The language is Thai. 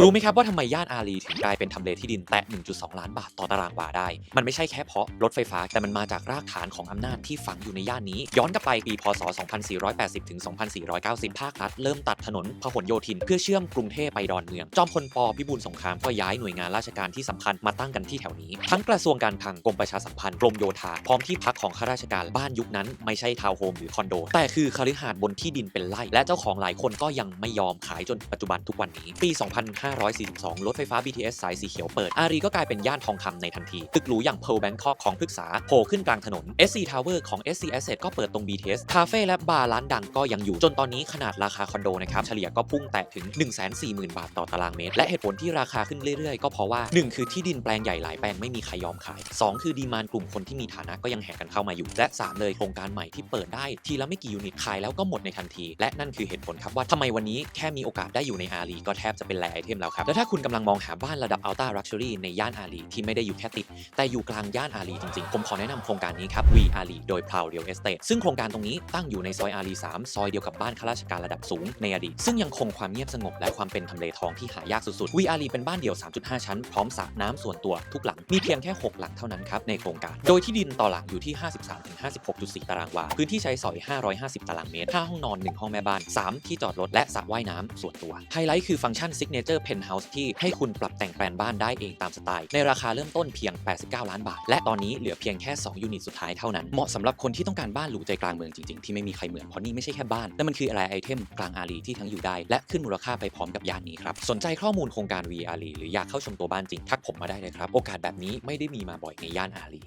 รู้ไหมครับว่าทำไมย่านอารีถึงกลายเป็นทำเลที่ดินแตะ 1.2 ล้านบาทต่อตารางวาได้ มันไม่ใช่แค่เพราะรถไฟฟ้า แต่มันมาจากรากฐานของอำนาจที่ฝังอยู่ในย่านนี้ ย้อนกลับไปปีพศ 2480 ถึง 2490 ภาครัฐ เริ่มตัดถนนพหลโยธิน เพื่อเชื่อมกรุงเทพไปดอนเมือง จอมพลปพิบูลสงครามก็ย้ายหน่วยงานราชการที่สำคัญมาตั้งกันที่แถวนี้ ทั้งกระทรวงการคลังกรมประชาสัมพันธ์กรมโยธาพร้อมที่พักของข้าราชการบ้านยุคนั้นไม่ใช่ทาวน์โฮมหรือคอนโด แต่คือคฤหาสน์บนที่ดินเป็นไร่และเจ้าของหลายคนก็ยังไม่ยอมขายจนปัจจุบันทุกวันนี้ปี2542 รถไฟฟ้า BTS สายสีเขียวเปิด อารีก็กลายเป็นย่านทองคำในทันที ตึกหรูอย่าง Pearl Bangkok ของพฤกษาโผล่ขึ้นกลางถนน SC Tower ของ SC Asset ก็เปิดตรง BTS คาเฟ่และบาร์ร้านดังก็ยังอยู่ จนตอนนี้ขนาดราคาคอนโดนะครับ เฉลี่ยก็พุ่งแตะถึง 140,000 บาทต่อตารางเมตร และเหตุผลที่ราคาขึ้นเรื่อยๆ ก็เพราะว่า 1 คือที่ดินแปลงใหญ่หลายแปลงไม่มีใครยอมขาย 2 คือดีมานกลุ่มคนที่มีฐานะก็ยังแห่กันเข้ามาอยู่ และ 3 เลยโครงการใหม่ที่เปิดได้ทีละไม่กี่ยูนิตขายแล้วก็หมดในทันที และนั่นคือเหตุผลครับว่าทำไมวันนี้แค่มีโอกาสได้อยู่ในอารีก็แทบจะเป็นแลไอเทมแล้วครับ และถ้าคุณกำลังมองหาบ้านระดับอัลต้าลักชัวรี่ในย่านอารีที่ไม่ได้อยู่แค่ติด แต่อยู่กลางย่านอารีจริงๆ ผมขอแนะนำโครงการนี้ครับ V อารีโดย p r o u d Real Estate ซึ่งโครงการตรงนี้ตั้งอยู่ในซอยอารี3ซอยเดียวกับบ้านข้าราชการระดับสูงในอดีตซึ่งยังคงความเงียบสงบและความเป็นทำเลทองที่หายากสุดๆ V อารีเป็นบ้านเดี่ยว 3.5 ชั้น พร้อมสระน้ำส่วนตัวทุกหลังมีเพียงแค่ 6 หลังเท่านั้นครับในโครงการ โดยที่ดินต่อหลังอยู่ที่ 53-56.4 ตารางวาพื้นที่ใช้สอย 550 ตารางเมตร5ห้องนอน 1 ห้องแม่บ้าน 3 ที่จอดรถและสระว่ายน้ำส่วนตัวไฮไลท์คือฟังก์ชัน Signature Penthouse ที่ให้คุณปรับแต่งแปลนบ้านได้เองตามสไตล์ ในราคาเริ่มต้นเพียง 89 ล้านบาท และตอนนี้เหลือเพียงแค่ 2 ยูนิตสุดท้ายเท่านั้น เหมาะสำหรับคนที่ต้องการบ้านหรูใจกลางเมืองจริงๆ ที่ไม่มีใครเหมือนเพราะนี่ไม่ใช่แค่บ้านแต่มันคืออะไรไอเทมกลางอารีที่ทั้งอยู่ได้ และขึ้นมูลค่าไปพร้อมกับย่านนี้ครับสนใจข้อมูลโครงการ V อารีหรืออยากเข้าชมตัวบ้านจริงทักผมมาได้เลยครับโอกาสแบบนี้ไม่ได้มีมาบ่อยในย่านอารี